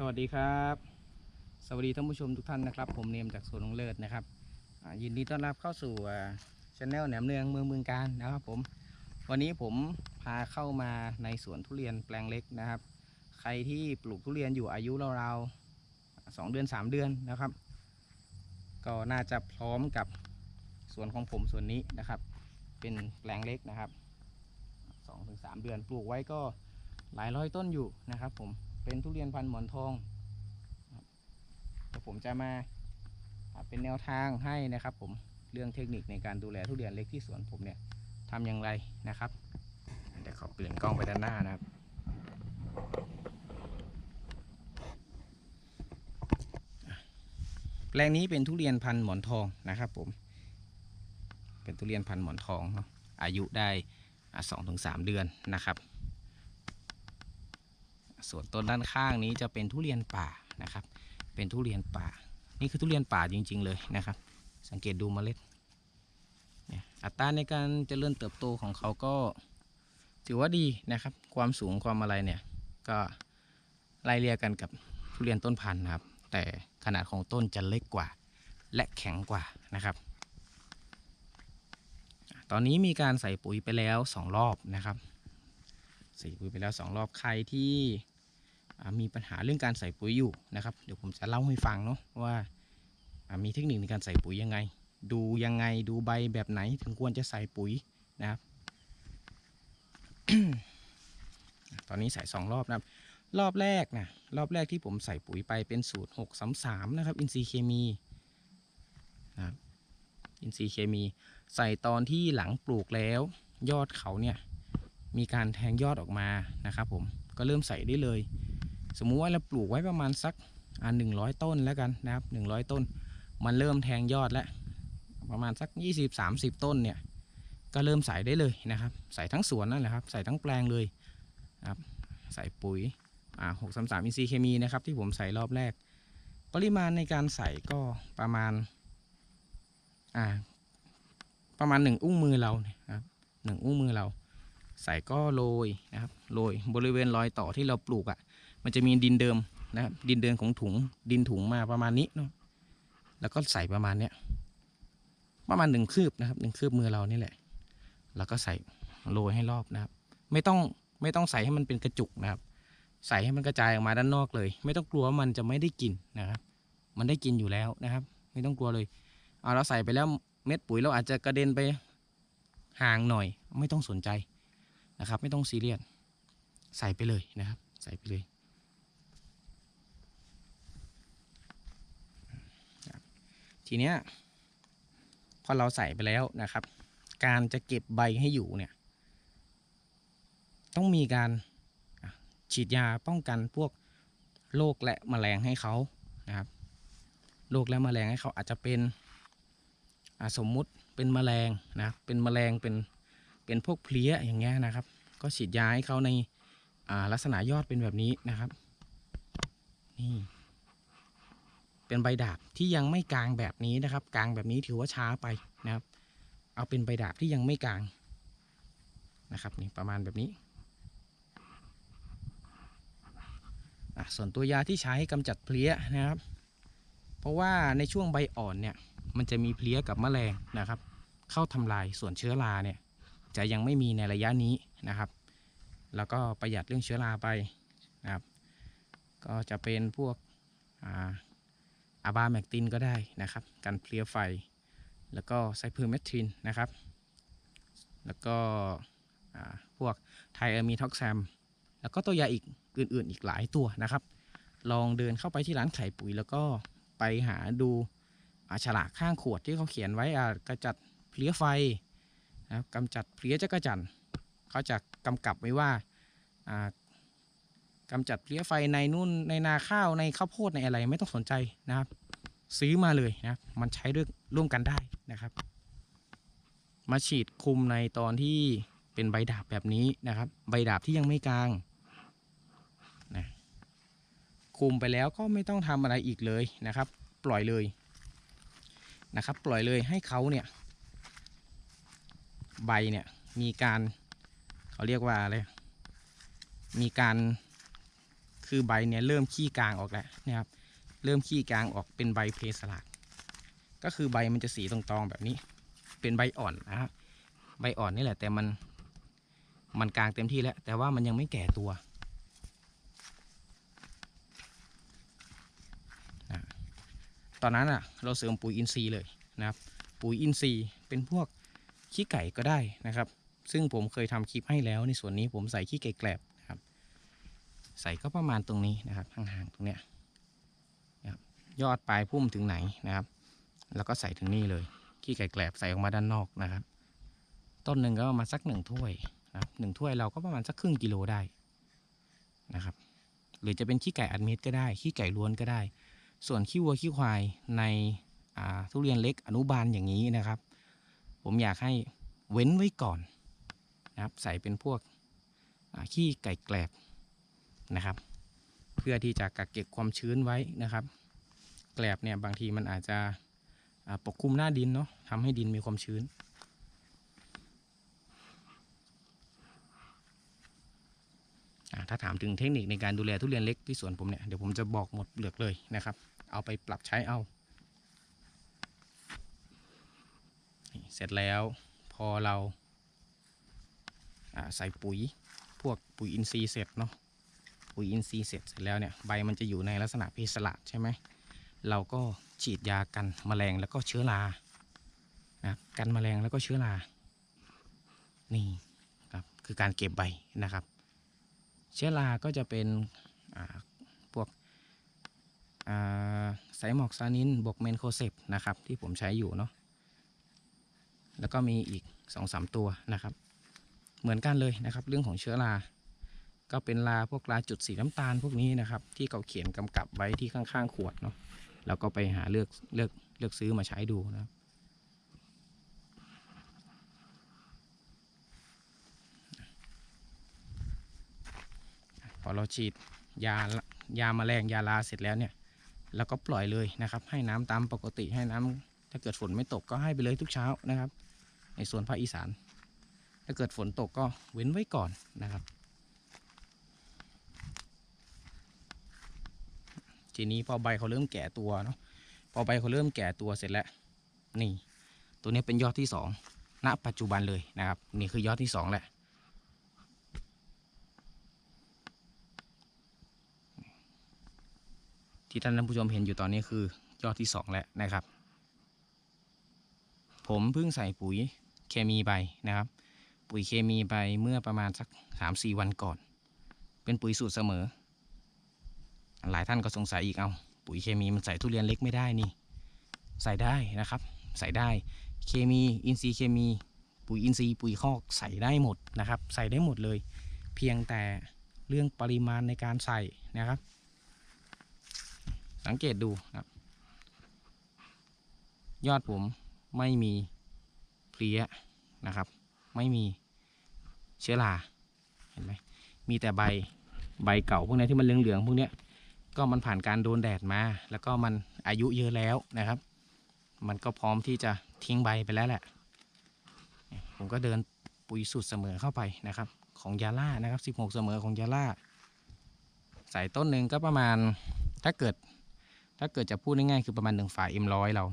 สวัสดีครับ สวัสดีท่านผู้ชมทุกท่านนะครับ ผมเนมจากสวนลงเลิศนะครับยินดีต้อนรับเข้าสู่ช anel แหนมเนืองเมืองเมืองการนะครับผม วันนี้ผมพาเข้ามาในสวนทุเรียนแปลงเล็กนะครับ ใครที่ปลูกทุเรียนอยู่อายุราวๆสองเดือนสามเดือนนะครับ ก็น่าจะพร้อมกับสวนของผมส่วนนี้นะครับ เป็นแปลงเล็กนะครับสองถึงสามเดือนปลูกไว้ก็หลายร้อยต้นอยู่นะครับผม เป็นทุเรียนพันธุ์หมอนทองครับเดี๋ยวผมจะมาอ่าเป็นแนวทางให้นะครับ ผมเรื่องเทคนิคในการดูแลทุเรียนเล็กที่สวนผมเนี่ยทำอย่างไรนะครับเดี๋ยวขอเปลี่ยนกล้องไปด้านหน้านะครับแปลงนี้เป็นทุเรียนพันธุ์หมอนทองนะครับ ผม เป็นทุเรียนพันธุ์หมอนทองเนาะอายุได้สองถึงสามเดือนนะครับ ส่วนต้นด้านข้างนี้จะเป็นทุเรียนป่านะครับ เป็นทุเรียนป่า นี่คือทุเรียนป่าจริง ๆ เลยนะครับ สังเกตดูเมล็ดอัตราในการเจริญเติบโตของเขาก็ถือว่าดีนะครับ ความสูงความอะไรเนี่ยก็ไล่เรียกกันกับทุเรียนต้นพันธุ์นะครับ แต่ขนาดของต้นจะเล็กกว่า และแข็งกว่านะครับ ตอนนี้มีการใส่ปุ๋ยไปแล้วสองรอบนะครับ ใส่ปุ๋ยไปแล้วสองรอบใครที่ มีปัญหาเรื่องการใส่ปุ๋ยอยู่นะครับ เดี๋ยวผมจะเล่าให้ฟังเนาะว่ามีเทคนิคในการใส่ปุ๋ยยังไง ดูยังไงดูใบแบบไหนถึงควรจะใส่ปุ๋ยนะครับ ตอนนี้ใส่สองรอบนะครับ รอบแรกนะรอบแรกที่ผมใส่ปุ๋ยไปเป็นสูตร6 3 3นะครับ อินทรีย์เคมีนะครับอินทรีย์เคมี ใส่ตอนที่หลังปลูกแล้ว ยอดเขาเนี่ยมีการแทงยอดออกมานะครับ ผมก็เริ่มใส่ได้เลย สมมุติว่าเราปลูกไว้ประมาณสักอ่าหนึ่งร้อยต้นแล้วกันนะครับหนึ่งร้อยต้น มันเริ่มแทงยอดแล้ว ประมาณสัก20-30ต้นเนี่ย ก็เริ่มใส่ได้เลยนะครับ ใส่ทั้งสวนนั่นแหละครับ ใส่ทั้งแปลงเลยนะครับ ใส่ปุ๋ยอ่าหกสามสามอินทรีย์เคมีนะครับ ที่ผมใส่รอบแรก ปริมาณในการใส่ก็ประมาณอ่าประมาณหนึ่งอุ้งมือเราเนี่ยครับหนึ่งอุ้งมือเรา ใส่ก็โรยนะครับโรยบริเวณรอยต่อที่เราปลูกอะ่ะ มันจะมีดินเดิมนะครับดินเดิมของถุงดินถุงมาประมาณนี้เนาะแล้วก็ใส่ประมาณเนี้ยประมาณหนึ่งคืบนะครับหนึ่งคืบมือเรานี่แหละ แล้วก็ใส่โรยให้รอบนะครับ ไม่ต้องไม่ต้องใส่ให้มันเป็นกระจุกนะครับ ใส่ให้มันกระจายออกมาด้านนอกเลย ไม่ต้องกลัวว่ามันจะไม่ได้กินนะครับ มันได้กินอยู่แล้วนะครับ ไม่ต้องกลัวเลยเอาเราใส่ไปแล้วเม็ดปุ๋ยเราอาจจะกระเด็นไปห่างหน่อย ไม่ต้องสนใจนะครับ ไม่ต้องซีเรียสใส่ไปเลยนะครับ ใส่ไปเลยครับ ทีเนี้ยพอเราใส่ไปแล้วนะครับ การจะเก็บใบให้อยู่เนี่ย ต้องมีการฉีดยาป้องกันพวกโรคและแมลงให้เขานะครับโรคและแมลงให้เขาอาจจะเป็นสมมุติเป็นแมลงนะเป็นแมลงเป็นเป็นพวกเพลี้ยอย่างเงี้ยนะครับ ก็ฉีดยาให้เขาในลักษณะยอดเป็นแบบนี้นะครับนี่ เป็นใบดาบที่ยังไม่กลางแบบนี้นะครับ กลางแบบนี้ถือว่าช้าไปนะครับ เอาเป็นใบดาบที่ยังไม่กลางนะครับนี่ประมาณแบบนี้อะส่วนตัวยาที่ใช้กำจัดเพลี้ยนะครับ เพราะว่าในช่วงใบอ่อนเนี่ยมันจะมีเพลี้ยกับแมลงนะครับ เข้าทำลายส่วนเชื้อราเนี่ยจะยังไม่มีในระยะนี้นะครับ แล้วก็ประหยัดเรื่องเชื้อราไปนะครับ ก็จะเป็นพวกอ่า อาบาแมกตินก็ได้นะครับ กันเพลียไฟ แล้วก็ไซเพอร์เมทรินนะครับ แล้วก็พวกไทเออร์มีท็อกแซม แล้วก็ตัวยาอีกอื่นๆอีกหลายตัวนะครับ ลองเดินเข้าไปที่ร้านขายปุ๋ย แล้วก็ไปหาดูฉลากข้างขวดที่เขาเขียนไว้อ่ากระจัดเพลี้ยไฟนะครับกำจัดเพลี้ยจักรจันเขาจะกำกับไว้ว่าอ่ากำจัดเพลี้ยไฟในนู่นในนาข้าวในข้าวโพดในอะไรไม่ต้องสนใจนะครับ ซื้อมาเลยนะมันใช้ด้วยร่วมกันได้นะครับ มาฉีดคุมในตอนที่เป็นใบดาบแบบนี้นะครับ ใบดาบที่ยังไม่กลางนะคุมไปแล้วก็ไม่ต้องทำอะไรอีกเลยนะครับ ปล่อยเลยนะครับ ปล่อยเลยให้เขาเนี่ย ใบเนี่ยมีการเขาเรียกว่าอะไรมีการคือใบเนี่ยเริ่มขี้กลางออกแล้วนะครับ เริ่มขี้กลางออกเป็นใบเพสลัดก็คือใบมันจะสีตรงๆแบบนี้ เป็นใบอ่อนนะครับใบอ่อนนี่แหละ แต่มันมันกลางเต็มที่แล้ว แต่ว่ามันยังไม่แก่ตัวตอนนั้นอะ เราเสริมปุ๋ยอินทรีย์เลยนะครับ ปุ๋ยอินทรีย์เป็นพวกขี้ไก่ก็ได้นะครับ ซึ่งผมเคยทำคลิปให้แล้ว ในส่วนนี้ผมใส่ขี้ไก่แกลบนะครับ ใส่ก็ประมาณตรงนี้นะครับห่างๆตรงเนี้ย ยอดปลายพุ่มถึงไหนนะครับ แล้วก็ใส่ถึงนี่เลย ขี้ไก่แกลบใส่ออกมาด้านนอกนะครับ ต้นหนึ่งก็ประมาณสักหนึ่งถ้วยนะครับหนึ่งถ้วยเราก็ประมาณสักครึ่งกิโลได้นะครับ หรือจะเป็นขี้ไก่อัดเม็ดก็ได้ ขี้ไก่ล้วนก็ได้ ส่วนขี้วัวขี้ควายในทุเรียนเล็กอนุบาลอย่างนี้นะครับ ผมอยากให้เว้นไว้ก่อนนะครับ ใส่เป็นพวกขี้ไก่แกลบนะครับ เพื่อที่จะกักเก็บความชื้นไว้นะครับ แกลบเนี่ยบางทีมันอาจจะปกคลุมหน้าดินเนาะทำให้ดินมีความชื้น ถ้าถามถึงเทคนิคในการดูแลทุเรียนเล็กที่สวนผมเนี่ย เดี๋ยวผมจะบอกหมดเปลือกเลยนะครับ เอาไปปรับใช้เอา เสร็จแล้วพอเราใส่ปุ๋ยพวกปุ๋ยอินทรีย์เสร็จเนาะปุ๋ยอินทรีย์เสร็จเสร็จแล้วเนี่ยใบมันจะอยู่ในลักษณะเพสละใช่ไหม เราก็ฉีดยากันแมลงแล้วก็เชื้อรานะครับกันแมลงแล้วก็เชื้อรา นี่ครับคือการเก็บใบนะครับ เชื้อรา ก็จะเป็นพวกอ่าไซมอกซานินบวกเมนโคเซปนะครับที่ผมใช้อยู่เนาะ แล้วก็มีอีก2อสตัวนะครับ เหมือนกันเลยนะครับ เรื่องของเชื้อราก็เป็นราพวกราจุดสีน้ำตาลพวกนี้นะครับ ที่เขาเขียนกำกับไว้ที่ข้างๆ ขวดเนาะ แล้วก็ไปหาเลือกเลือกเลือกซื้อมาใช้ดูนะครับพอเราฉีดยายามาแมลงยาลาเสร็จแล้วเนี่ยเราก็ปล่อยเลยนะครับ ให้น้ำตามปกติให้น้ำถ้าเกิดฝนไม่ตกก็ให้ไปเลยทุกเช้านะครับ ในส่วนภาคอีสาน ถ้าเกิดฝนตกก็เว้นไว้ก่อนนะครับ ทีนี้พอใบเขาเริ่มแก่ตัวเนาะพอใบเขาเริ่มแก่ตัวเสร็จแล้วนี่ ตัวนี้เป็นยอดที่สองณปัจจุบันเลยนะครับ นี่คือยอดที่สองแหละที่ท่านผู้ชมเห็นอยู่ตอนนี้คือยอดที่สองแล้วนะครับ ผมเพิ่งใส่ปุ๋ยเคมีไปนะครับ ปุ๋ยเคมีไปเมื่อประมาณสักสามสี่วันก่อน เป็นปุ๋ยสูตรเสมอ หลายท่านก็สงสัยอีกเอาปุ๋ยเคมีมันใส่ทุเรียนเล็กไม่ได้นี่ ใส่ได้นะครับ ใส่ได้เคมีอินทรีย์เคมี ปุ๋ยอินทรีย์ปุ๋ยคอกใส่ได้หมดนะครับ ใส่ได้หมดเลย เพียงแต่เรื่องปริมาณในการใส่นะครับ สังเกตดูนะครับยอดผมไม่มีเพลี้ยนะครับ ไม่มีเชื้อราเห็นไหมมีแต่ใบใบเก่าพวกนี้ที่มันเหลืองๆพวกเนี้ย ก็มันผ่านการโดนแดดมา แล้วก็มันอายุเยอะแล้วนะครับ มันก็พร้อมที่จะทิ้งใบไปแล้วแหละ ผมก็เดินปุ๋ยสูตรเสมอเข้าไปนะครับ ของยาล่านะครับ 16 เสมอของยาล่าใส่ต้นหนึ่งก็ประมาณถ้าเกิด ถ้าเกิดจะพูดง่ายๆคือประมาณหนึ่งฝ่าเอ็มร้อยเรา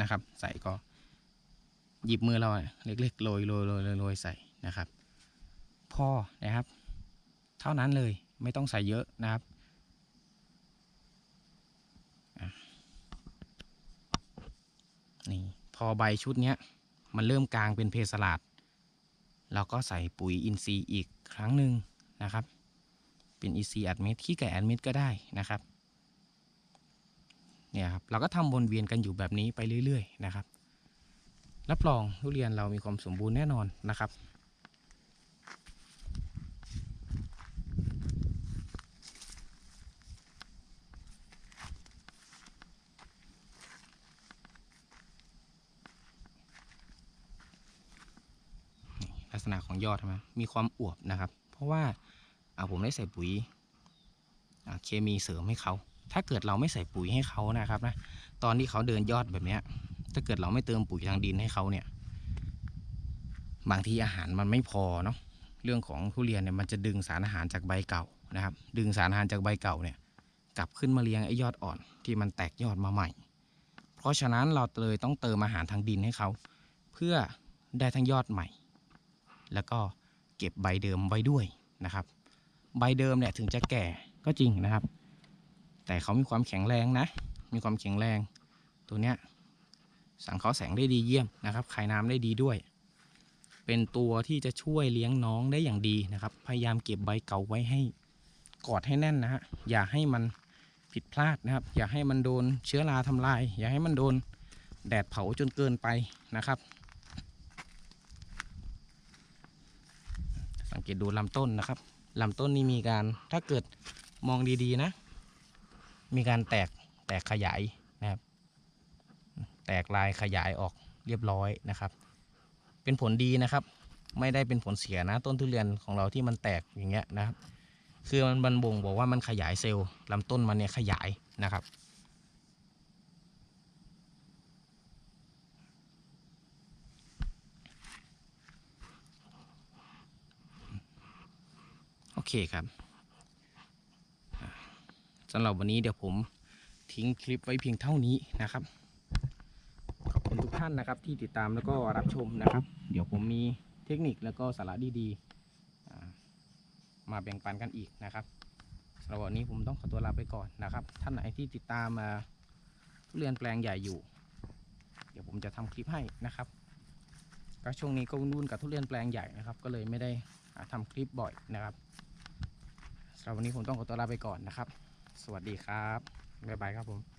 นะครับ ใส่ก็หยิบมือเราเล็กๆโรยโรยโรยโรยโรยใส่นะครับ พอนะครับ เท่านั้นเลยไม่ต้องใส่เยอะนะครับอะ นี่พอใบชุดเนี้ยมันเริ่มกลางเป็นเพสลาดเราก็ใส่ปุ๋ยอินทรีย์อีกครั้งหนึ่งนะครับ เป็นอินทรีย์อัดเม็ดขี้ไก่อัดเม็ดก็ได้นะครับเนี่ยครับเราก็ทำวนเวียนกันอยู่แบบนี้ไปเรื่อย ๆ นะครับรับรองทุเรียนเรามีความสมบูรณ์แน่นอนนะครับ ลัก ษณะของยอดใช่ไหมมีความอวบนะครับ เพราะว่าอาผมได้ใส่ปุ๋ยเคมีเสริมให้เขา ถ้าเกิดเราไม่ใส่ปุ๋ยให้เขานะครับนะ ตอนที่เขาเดินยอดแบบเนี้ยถ้าเกิดเราไม่เติมปุ๋ยทางดินให้เขาเนี่ย บางทีอาหารมันไม่พอเนาะ เรื่องของทุเรียนเนี่ยมันจะดึงสารอาหารจากใบเก่านะครับ ดึงสารอาหารจากใบเก่าเนี่ย กลับขึ้นมาเลี้ยงไอ้ยอดอ่อนที่มันแตกยอดมาใหม่ เพราะฉะนั้นเราเลยต้องเติมอาหารทางดินให้เขา เพื่อได้ทั้งยอดใหม่ แล้วก็เก็บใบเดิมไว้ด้วยนะครับ ใบเดิมเนี่ยถึงจะแก่ก็จริงนะครับ แต่เขามีความแข็งแรงนะ มีความแข็งแรง ตัวเนี้ยสังเคราะห์แสงได้ดีเยี่ยมนะครับคายน้ำได้ดีด้วย เป็นตัวที่จะช่วยเลี้ยงน้องได้อย่างดีนะครับ พยายามเก็บใบเก่าไว้ให้กอดให้แน่นนะฮะอย่าให้มันผิดพลาดนะครับ อย่าให้มันโดนเชื้อราทำลาย อย่าให้มันโดนแดดเผาจนเกินไปนะครับ สัง เกตดูลำต้นนะครับลำต้นนี่มีการถ้าเกิดมองดีๆนะ มีการแตกแตกขยายนะครับ แตกลายขยายออกเรียบร้อยนะครับ เป็นผลดีนะครับ ไม่ได้เป็นผลเสียนะ ต้นทุเรียนของเราที่มันแตกอย่างเงี้ยนะครับ คือมันบันบ่งบอกว่ามันขยายเซลล์ลำต้นมันเนี่ยขยายนะครับ เคครับสำหรับวันนี้เดี๋ยวผมทิ้งคลิปไว้เพียงเท่านี้นะครับ ขอบคุณทุกท่านนะครับที่ติดตามแล้วก็รับชมนะครับ เดี๋ยวผมมีเทคนิคแล้วก็สาระดีๆมาแบ่งปันกันอีกนะครับสำหรับวันนี้ผมต้องขอตัวลาไปก่อนนะครับ ท่านไหนที่ติดตามมาทุเรียนแปลงใหญ่อยู่ เดี๋ยวผมจะทำคลิปให้นะครับก็ช่วงนี้ก็วุ่นกับทุเรียนแปลงใหญ่นะครับ ก็เลยไม่ได้อ่าทำคลิปบ่อยนะครับ สำหรับวันนี้ผมต้องขอตัวลาไปก่อนนะครับ สวัสดีครับ บ๊ายบายครับผม